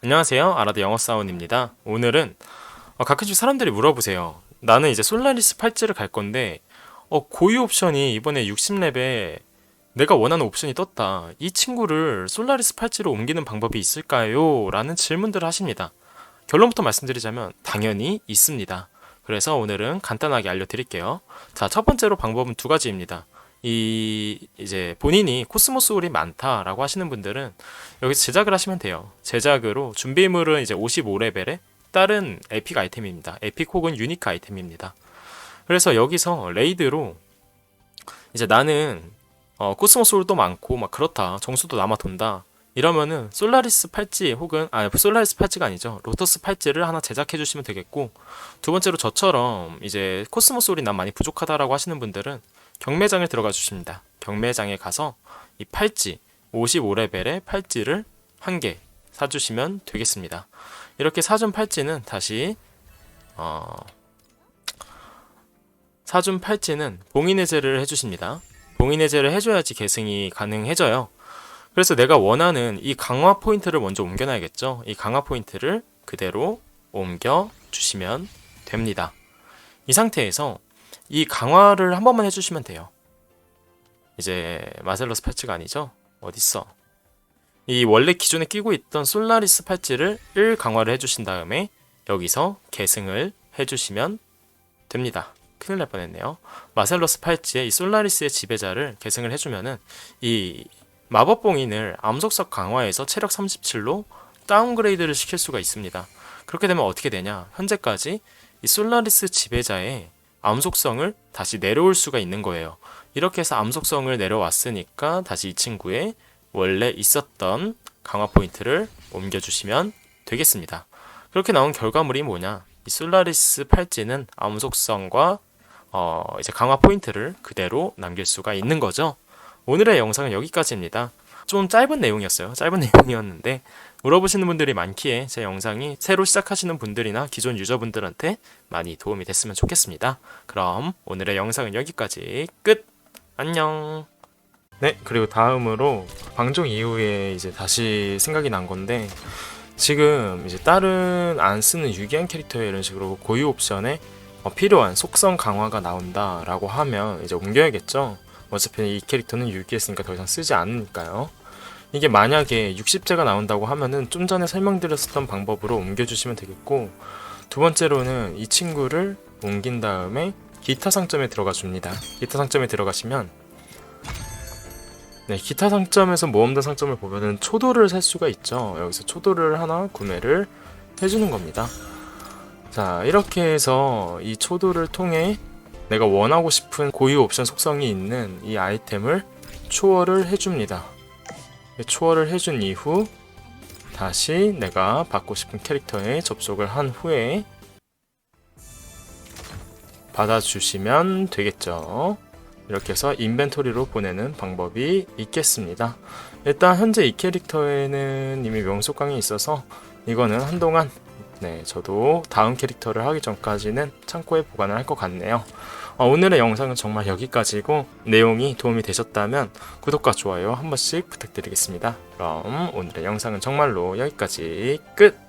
안녕하세요. 아라드 영어 사원입니다. 오늘은 어, 가끔씩 사람들이 물어보세요. 나는 이제 솔라리스 팔찌를 갈 건데 어, 고유 옵션이 이번에 60렙에 내가 원하는 옵션이 떴다. 이 친구를 솔라리스 팔찌로 옮기는 방법이 있을까요? 라는 질문들을 하십니다. 결론부터 말씀드리자면 당연히 있습니다. 그래서 오늘은 간단하게 알려드릴게요. 자, 첫 번째로 방법은 두 가지입니다. 이 이제 본인이 코스모스 홀이 많다라고 하시는 분들은 여기서 제작을 하시면 돼요. 제작으로 준비물은 이제 55레벨의 다른 에픽 아이템입니다. 에픽 혹은 유니크 아이템입니다. 그래서 여기서 레이드로 이제 나는 어, 코스모스 홀도 많고 막 그렇다. 정수도 남아 돈다. 이러면은 솔라리스 팔찌 혹은 아 솔라리스 팔찌가 아니죠. 로터스 팔찌를 하나 제작해 주시면 되겠고 두 번째로 저처럼 이제 코스모스 홀이 난 많이 부족하다라고 하시는 분들은 경매장에 들어가 주십니다. 경매장에 가서 이 팔찌 55레벨의 팔찌를 한 개 사주시면 되겠습니다. 이렇게 사준 팔찌는 다시 어, 사준 팔찌는 봉인 해제를 해주십니다. 봉인 해제를 해줘야지 계승이 가능해져요. 그래서 내가 원하는 이 강화 포인트를 먼저 옮겨놔야겠죠. 이 강화 포인트를 그대로 옮겨 주시면 됩니다. 이 상태에서 이 강화를 한 번만 해주시면 돼요. 이제 마셀러스 팔찌가 아니죠? 어딨어? 이 원래 기존에 끼고 있던 솔라리스 팔찌를 1 강화를 해주신 다음에 여기서 계승을 해주시면 됩니다. 큰일 날 뻔했네요. 마셀러스 팔찌의 이 솔라리스의 지배자를 계승을 해주면은 이 마법 봉인을 암속석 강화에서 체력 37로 다운그레이드를 시킬 수가 있습니다. 그렇게 되면 어떻게 되냐? 현재까지 이 솔라리스 지배자의 암속성을 다시 내려올 수가 있는 거예요. 이렇게 해서 암속성을 내려왔으니까 다시 이 친구의 원래 있었던 강화 포인트를 옮겨주시면 되겠습니다. 그렇게 나온 결과물이 뭐냐? 이 솔라리스 팔찌는 암속성과 어, 이제 강화 포인트를 그대로 남길 수가 있는 거죠. 오늘의 영상은 여기까지입니다. 좀 짧은 내용이었어요. 짧은 내용이었는데 물어보시는 분들이 많기에 제 영상이 새로 시작하시는 분들이나 기존 유저분들한테 많이 도움이 됐으면 좋겠습니다. 그럼 오늘의 영상은 여기까지 끝. 안녕. 네, 그리고 다음으로 방종 이후에 이제 다시 생각이 난 건데 지금 이제 다른 안 쓰는 유기한 캐릭터에 이런 식으로 고유 옵션에 어, 필요한 속성 강화가 나온다라고 하면 이제 옮겨야겠죠. 어차피 이 캐릭터는 유기했으니까 더 이상 쓰지 않으니까요. 이게 만약에 60제가 나온다고 하면은 좀 전에 설명드렸었던 방법으로 옮겨주시면 되겠고 두 번째로는 이 친구를 옮긴 다음에 기타 상점에 들어가 줍니다. 기타 상점에 들어가시면 네, 기타 상점에서 모험단 상점을 보면은 초도를 살 수가 있죠. 여기서 초도를 하나 구매를 해주는 겁니다. 자, 이렇게 해서 이 초도를 통해 내가 원하고 싶은 고유 옵션 속성이 있는 이 아이템을 초월을 해줍니다. 초월을 해준 이후 다시 내가 받고 싶은 캐릭터에 접속을 한 후에 받아주시면 되겠죠. 이렇게 해서 인벤토리로 보내는 방법이 있겠습니다. 일단 현재 이 캐릭터에는 이미 명속강이 있어서 이거는 한동안 네 저도 다음 캐릭터를 하기 전까지는 창고에 보관을 할 것 같네요. 어, 오늘의 영상은 정말 여기까지고 내용이 도움이 되셨다면 구독과 좋아요 한 번씩 부탁드리겠습니다. 그럼 오늘의 영상은 정말로 여기까지 끝!